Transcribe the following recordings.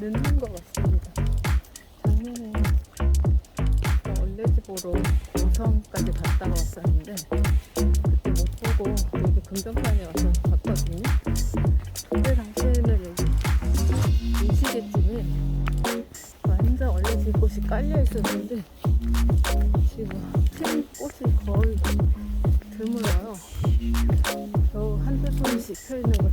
늦는 것 같습니다. 작년에 원래 집으로 고성까지 갔다가 왔었는데 그때 못 보고 여기 금전판에 와서 봤거든요. 그때 당시에는 여기 이 시계집에 완전 원래 집 꽃이 깔려 있었는데 지금 큰 꽃이 거의 드물어요. 겨우 한두 손씩 펴있는 걸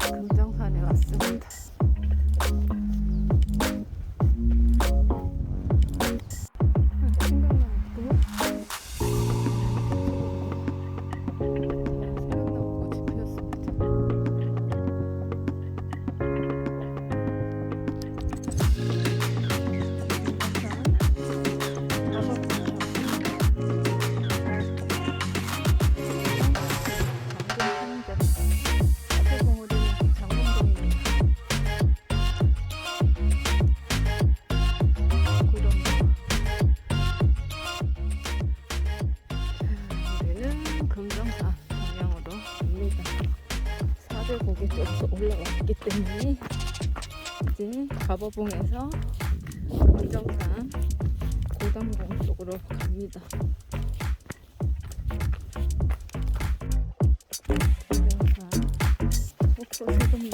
금정산에 왔습니다. 쪽에서 올라왔기 때문에 이제 가버봉에서 금정산 고담봉 쪽으로 갑니다. 금정산 목포 세동리